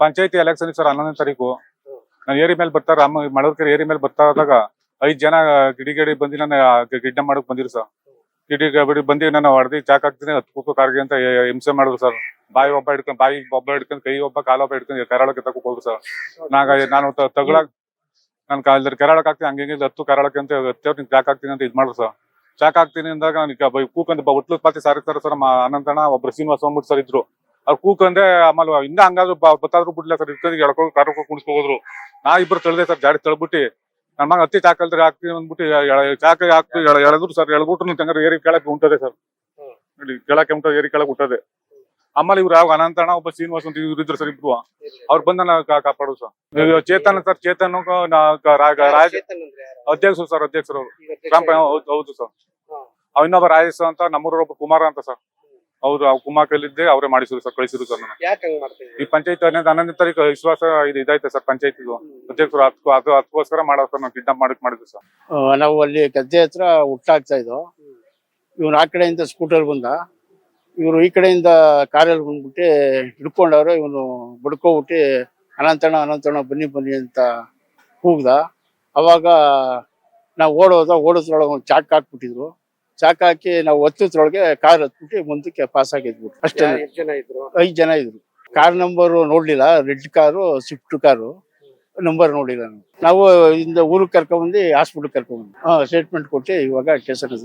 ಪಂಚಾಯತಿ election sir ಹನ್ನೊಂದನೇ ತಾರೀಕು. ನಾನು ಏರಿ ಮೇಲೆ ಬರ್ತಾ ರಾಮ ಏರಿ ಮೇಲೆ ಬರ್ತಾ ಇದ್ದಾಗ ಐದ್ ಜನ ಗಿಡಿ ಗಿಡಿ ಬಂದು ನನ್ನ ಗಿಡ್ಡ ಮಾಡಕ್ ಬಂದಿರು ಸರ್. ಗಿಡಿ ಬಿಡಿ ಬಂದು ನಾನು ಹೊಡೆದಿ ಚಾಕ್ ಹಾಕ್ತೀನಿ ಹತ್ತು ಕಾರ್ಗೆ ಅಂತ ಹಿಂಸೆ ಮಾಡಿದ್ರು ಸರ್. ಬಾಯಿ ಒಬ್ಬ ಹಿಡ್ಕೊಂಡ್, ಬಾಯಿ ಒಬ್ಬ ಹಿಡ್ಕೊಂಡು, ಕೈ ಒಬ್ಬ ಕಾಲ ಒಬ್ಬ ಹಿಡ್ಕೊಂಡು ಕರಾಳಕ್ಕೆ ತಕ್ಕ ಹೋದ್ರು ಸರ್. ನಾಗ ನಾನು ತಗೊಳಕ್, ನನ್ ಕಾಲದಲ್ಲಿ ಕರಾಳಕ್ಕೆ ಹಾಕ್ತೀನಿ, ಹಂಗೆ ಹತ್ತು ಕರಾಳಕ್ಕೆ ಅಂತ ನಿಂಗೆ ಚಾಕ್ ಹಾಕ್ತೀನಿ ಅಂತ ಇದ್ ಮಾಡಿದ್ರು ಸರ್. ಚಾಕ್ ಹಾಕ್ತೀನಿ ಅಂದಾಗ ನಾನು ಕೂಕಂತ ಒಟ್ಲು ಪಾತಿ ಸಾರಿಸ್ತಾರೆ ಸರ್ ಅನಂತಣ್ಣ, ಒಬ್ರು ಶ್ರೀನಿವಾಸ ಅಂದ್ಬಿಟ್ಟು ಸರ್ ಇದ್ರು. ಅವ್ರು ಕೂಕಂದ್ರೆ ಆಮೇಲೆ ಹಿಂಗ ಹಂಗಾದ್ರು ಬತ್ತಾದ್ರು ಬಿಡ್ಲಿಲ್ಲ ಸರ್ ಇಟ್ಕೊಂಡು ಎಳ್ಕೊಂಡು ಕಾರ್ ಕುಣಿಸ್ಕೋದ್ರು ನಾ ಇಬ್ರು ತಳ್ದೆ ಸರ್ ಗಾಡಿ ತಳ್ಬಿಟ್ಟು. ನನ್ನ ಮಗ ಹತ್ತಿ ಚಾಕಲ್ದ್ರೆ ಹಾಕ್ತೀನಿ ಅಂದ್ಬಿಟ್ಟು ಚಾಕ ಹಾಕ್ತು ಎಳ- ಎಳೆದ್ರು ಸರ್ ಎಳ್ಬಿಟ್ರು ತಂಗಾರ ಏರಿ ಕೆಳಕ್ಕೆ ಉಂಟದೆ ಸರ್. ನೋಡಿ ಕೆಳಕ್ಕೆ ಉಂಟ ಏರಿ ಕೆಳಗೆ ಉಂಟದೆ. ಆಮೇಲೆ ಇವ್ರು ಯಾವಾಗ ಅನಂತಣ್ಣ ಒಬ್ಬ ಶ್ರೀನಿವಾಸ ಅಂತ ಇವ್ರು ಇದ್ರು ಸರ್ ಇಬ್ರು. ಅವ್ರು ಬಂದ ನಾ ಕಾಪಾಡೋದು ಸರ್. ಚೇತನ್ ಸರ್ ಚೇತನ್ ರಾಜ? ಅಧ್ಯಕ್ಷರು ಸರ್ ಅಧ್ಯಕ್ಷರು ಅವ್ರು. ಹೌದು- ಸರ್. ಇನ್ನೊಬ್ಬ ರಾಜೇಶ್ ಅಂತ ನಮ್ಮೂರ ಒಬ್ಬ ಕುಮಾರ ಅಂತ ಸರ್. ಅವ್ರು ಆ ಕುಮಾರ್ ಕೈಲಿದ್ದೆ ಅವರೇ ಮಾಡಿಸಿದ್ರು ಸರ್ ಕಳಿಸಿದ್ರು ಸರ್ ನಾನು ಯಾಕೆ ಹಂಗ್ ಈ ಪಂಚಾಯತ್ ಹನ್ನೊಂದು ಹನ್ನೊಂದನೇ ತಾರೀಕು ವಿಶ್ವಾಸ ಇದು ಇದಾಯ್ತು ಸರ್ ಪಂಚಾಯತ್ ಇದು ಅಧ್ಯಕ್ಷರು ಅದಕ್ಕೂ ಅದು ಅದಕ್ಕೋಸ್ಕರ ಮಾಡೋ ಸರ್ ನಾವು ಕಿಡ್ನಾಪ್ ಮಾಡಕ್ ಮಾಡಿದ್ರು ಸರ್. ಆ, ನಾವು ಅಲ್ಲಿ ಗದ್ದೆ ಹತ್ರ ಹುಟ್ಟಾಗ್ತಾ ಇದ್ದೋ ಇವನು ಆ ಕಡೆಯಿಂದ ಸ್ಕೂಟರ್ ಬಂದ. ಇವರು ಈ ಕಡೆಯಿಂದ ಕಾರಲ್ಲಿ ಬಂದ್ಬಿಟ್ಟು ಹಿಡ್ಕೊಂಡವ್ರು ಇವನು ಬಡ್ಕೊಬಿಟ್ಟು ಅನಂತಣ್ಣ ಅನಂತಣ್ಣ ಬನ್ನಿ ಬನ್ನಿ ಅಂತ ಕೂಗ್ದ. ಅವಾಗ ನಾವು ಓಡೋದ ಓಡೋದ್ರೊಳಗೆ ಒಂದು ಚಾಕ್ ಹಾಕ್ಬಿಟ್ಟಿದ್ರು. ಚಾಕ್ ಹಾಕಿ ನಾವು ಒತ್ತಿದ್ರೊಳಗೆ ಕಾರ್ ಹತ್ಬಿಟ್ಟು ಮುಂದಕ್ಕೆ ಪಾಸ್ ಆಗಿದ್ಬಿಟ್ಟು ಅಷ್ಟೇ. ಎಷ್ಟ್ ಜನ ಇದ್ರು? ಐದು ಜನ ಇದ್ರು. ಕಾರ್ ನಂಬರ್ ನೋಡ್ಲಿಲ್ಲ. Red car Swift car number ನೋಡಿಲ್ಲ ನಾವು. ನಾವು ಇಂದ ಊರಿಗೆ ಕರ್ಕೊಂಡ್ಬಂದು ಹಾಸ್ಪಿಟಲ್ ಕರ್ಕೊಂಡ್ಬಂದು ಸ್ಟೇಟ್ಮೆಂಟ್ ಕೊಟ್ಟು ಇವಾಗ ಕೇಸನ್ನ